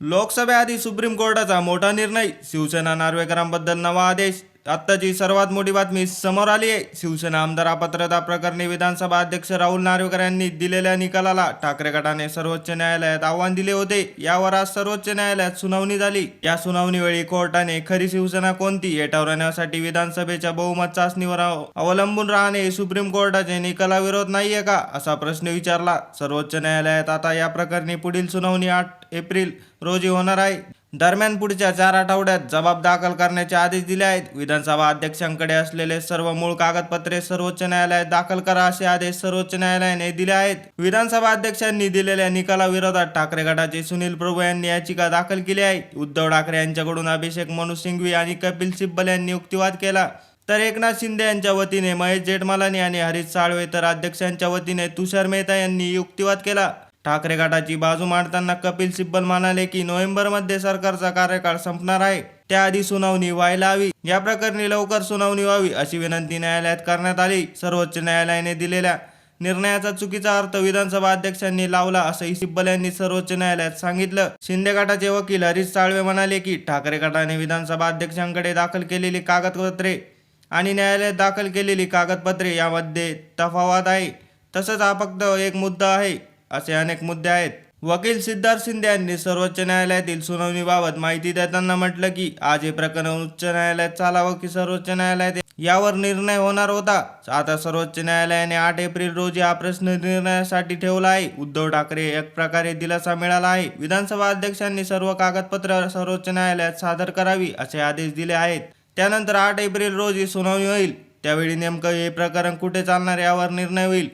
लोकसभेआधी supreme कोर्टाचा मोठा निर्णय शिवसेना नार्वेकरांबद्दल नवा आदेश आत्ताची सर्वात मोठी बातमी समोर आली आहे. शिवसेना आमदार अपात्रता प्रकरणी विधानसभा अध्यक्ष राहुल नार्वेकर यांनी दिलेल्या निकालाला ठाकरे गटाने सर्वोच्च न्यायालयात आव्हान दिले होते. यावर आज सर्वोच्च न्यायालयात सुनावणी झाली. या सुनावणीवेळी कोर्टाने खरी शिवसेना कोणती हे ठरवण्यासाठी विधानसभेच्या बहुमत चाचणीवर अवलंबून राहणे हे सुप्रीम कोर्टाचे निकालाविरोध नाहीये का? असा प्रश्न विचारला. सर्वोच्च न्यायालयात आता या प्रकरणी पुढील सुनावणी आठ एप्रिल रोजी होणार आहे. दरम्यान पुढच्या चार आठवड्यात जबाब दाखल करण्याचे आदेश दिले आहेत. विधानसभा अध्यक्षांकडे असलेले सर्व मूळ कागदपत्रे सर्वोच्च न्यायालयात दाखल करा असे आदेश सर्वोच्च न्यायालयाने दिले आहेत. विधानसभा अध्यक्षांनी दिलेल्या निकालाविरोधात ठाकरे गटाचे सुनील प्रभू यांनी याचिका दाखल केली आहे. उद्धव ठाकरे यांच्याकडून अभिषेक मनू सिंघवी आणि कपिल सिब्बल यांनी युक्तिवाद केला. तर एकनाथ शिंदे यांच्या वतीने महेश जेठमलानी आणि हरीश साळवे तर अध्यक्षांच्या वतीने तुषार मेहता यांनी युक्तिवाद केला. ठाकरे गटाची बाजू मांडताना कपिल सिब्बल म्हणाले की नोव्हेंबरमध्ये सरकारचा कार्यकाळ संपणार आहे. त्याआधी सुनावणी व्हायला हवी. या प्रकरणी लवकर सुनावणी व्हावी अशी विनंती न्यायालयात करण्यात आली. सर्वोच्च न्यायालयाने दिलेल्या निर्णयाचा चुकीचा अर्थ विधानसभा अध्यक्षांनी लावला असंही सिब्बल यांनी सर्वोच्च न्यायालयात सांगितलं. शिंदे गटाचे वकील हरीश साळवे म्हणाले की ठाकरे गटाने विधानसभा अध्यक्षांकडे दाखल केलेली कागदपत्रे आणि न्यायालयात दाखल केलेली कागदपत्रे यामध्ये तफावत आहे. तसंच हा फक्त एक मुद्दा आहे. असे अनेक मुद्दे आहेत. वकील सिद्धार्थ शिंदे यांनी सर्वोच्च न्यायालयातील सुनावणीबाबत माहिती देताना म्हटलं की आज हे प्रकरण उच्च न्यायालयात चालावं की सर्वोच्च न्यायालयात यावर निर्णय होणार होता. आता सर्वोच्च न्यायालयाने आठ एप्रिल रोजी हा प्रश्न निर्णयासाठी ठेवला आहे. उद्धव ठाकरे एक प्रकारे दिलासा मिळाला आहे. विधानसभा अध्यक्षांनी सर्व कागदपत्र सर्वोच्च न्यायालयात सादर करावी असे आदेश दिले आहेत. त्यानंतर आठ एप्रिल रोजी सुनावणी होईल. त्यावेळी नेमकं हे प्रकरण कुठे चालणार यावर निर्णय होईल?